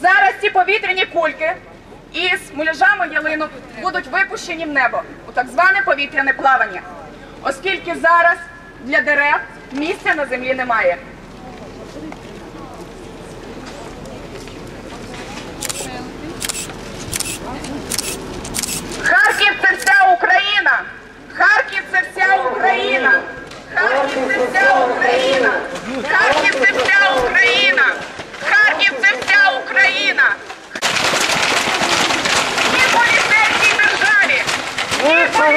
Зараз ці повітряні кульки із муляжами ялинок будуть випущені в небо у так зване повітряне плавання, оскільки зараз для дерев місця на землі немає.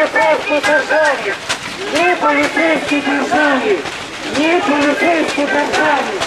Поліцейській державі! Ні поліцейській державі! Ні поліцейській державі!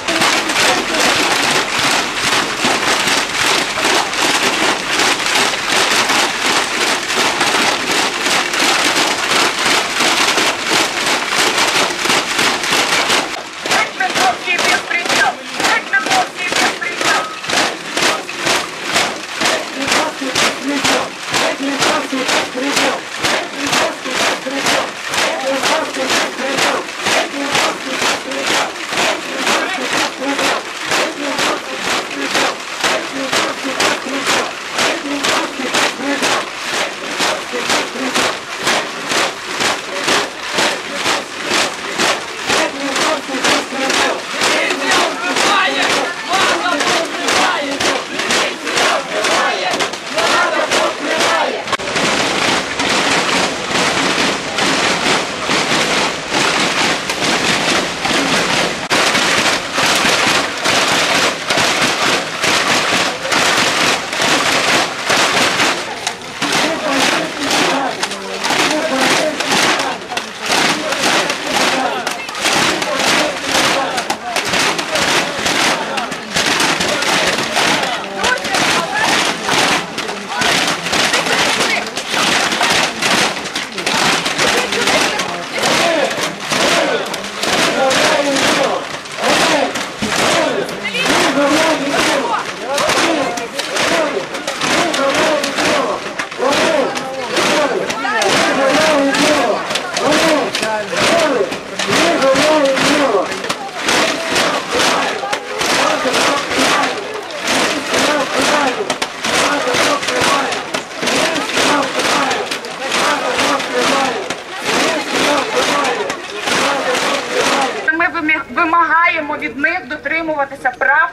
Вимагаємо від них дотримуватися прав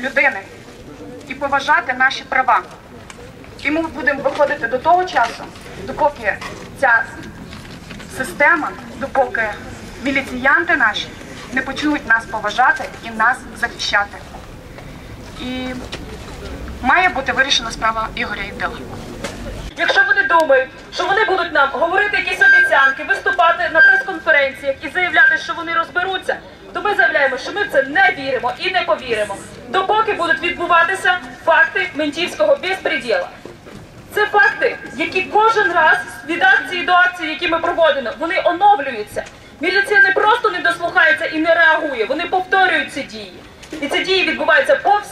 людини і поважати наші права. І ми будемо виходити до того часу, допоки ця система, допоки міліціянти наші не почнуть нас поважати і нас захищати. І має бути вирішена справа Ігоря Ідила. Якщо вони думають, що вони будуть нам говорити якісь обіцянки, виступати на прес-конференціях і заявляти, що вони розберуться, то ми заявляємо, що ми в це не віримо і не повіримо, допоки будуть відбуватися факти ментівського безпреділа. Це факти, які кожен раз від акції до акції, які ми проводимо, вони оновлюються. Міліція не просто не дослухається і не реагує, вони повторюють ці дії. І ці дії відбуваються по всій Україні.